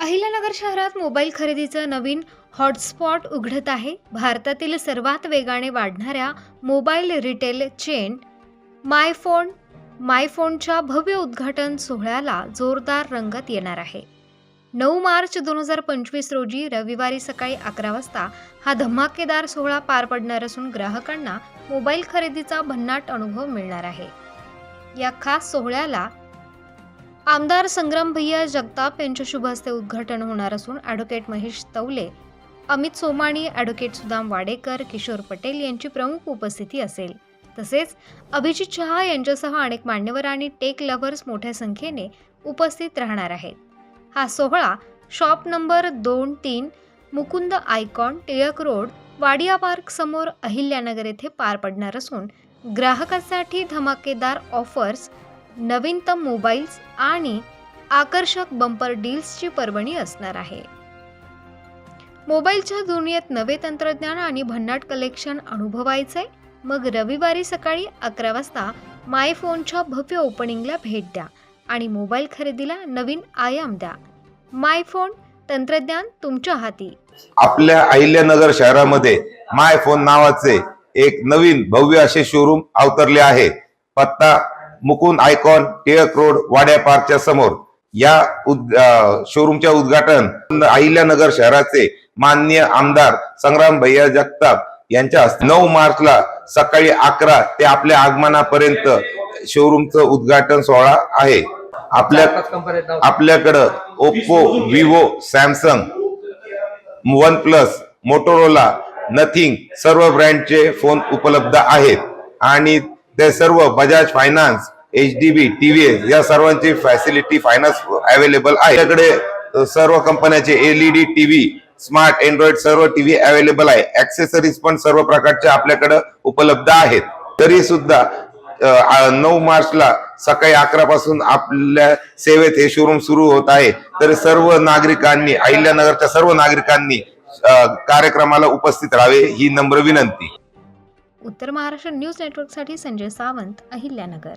अहिल्यानगर शहरात मोबाईल खरेदीचं नवीन हॉटस्पॉट उघडत आहे. भारतातील सर्वात वेगाने वाढणाऱ्या मोबाईल रिटेल चेन मायफोन मायफोनच्या भव्य उद्घाटन सोहळ्याला जोरदार रंगत येणार आहे. नऊ मार्च दोन हजार पंचवीस रोजी रविवारी सकाळी अकरा वाजता हा धमाकेदार सोहळा पार पडणार असून ग्राहकांना मोबाईल खरेदीचा भन्नाट अनुभव मिळणार आहे. या खास सोहळ्याला आमदार संग्राम भैया जगताप यांच्या शुभ हस्ते उद्घाटन होणार असून ॲडव्होकेट महेश तवले अमित सोमाणी ॲडव्होकेट सुदाम वाडेकर किशोर पटेल यांची प्रमुख उपस्थिती असेल. तसेच अभिजित शहा यांच्यासह अनेक मान्यवर आणि टेक लव्हर्स मोठ्या संख्येने उपस्थित राहणार आहेत. हा सोहळा शॉप नंबर दोन तीन Mukund icon Tilak road Wadia park समोर अहिल्यानगर येथे पार पडणार असून ग्राहकासाठी धमाकेदार ऑफर्स नवीनतम मोबाईल्स आणि आकर्षक बंपर डील्सची पर्वणी असणार आहे. मोबाईलच्या दुनियेत नवे तंत्रज्ञान आणि भन्नाट कलेक्शन अनुभवायचंय. मग रविवारी सकाळी अकरा वाजता माय फोनच्या भव्य ओपनिंगला भेट द्या आणि मोबाईल खरेदीला नवीन आयाम द्या. माय फोन तंत्रज्ञान तुमच्या हाती. आपल्या अहिल्यानगर शहरामध्ये माय फोन नावाचे एक नवीन भव्य असे शोरूम अवतरले आहे. पत्ता मुकुंद आयकॉन टिळक रोड वाड्या पार्कच्या समोर. या उद- शोरूमच्या उद्घाटन अहिल्यानगर शहराचे माननीय आमदार संग्राम भैया जगताप यांच्या हस्ते. नऊ मार्चला सकाळी अकरा ते आपल्या आगमनापर्यंत शोरूमचं उद्घाटन सोहळा आहे. आपल्या आपल्याकडं Oppo Vivo Samsung One Plus Motorola Nothing सर्व ब्रँडचे फोन उपलब्ध आहेत. आणि ते सर्व Bajaj finance H D B TVS या सर्वांची फॅसिलिटी फायनान्स अवेलेबल आहे. आपल्याकडे सर्व कंपन्याचे एलईडी टीव्ही स्मार्ट अँड्रॉइड सर्व टीव्ही अवेलेबल आहे. ऍक्सेसरीज पण सर्व प्रकारच्या आपल्याकडे उपलब्ध आहेत. तरी सुद्धा नऊ मार्चला सकाळी अकरा पासून आपल्या सेवेत हे शोरूम सुरू होत आहे. तर सर्व नागरिकांनी अहिल्यानगरच्या सर्व नागरिकांनी कार्यक्रमाला उपस्थित राहावे ही नम्र विनंती. उत्तर महाराष्ट्र न्यूज नेटवर्कसाठी संजय सावंत अहिल्यानगर.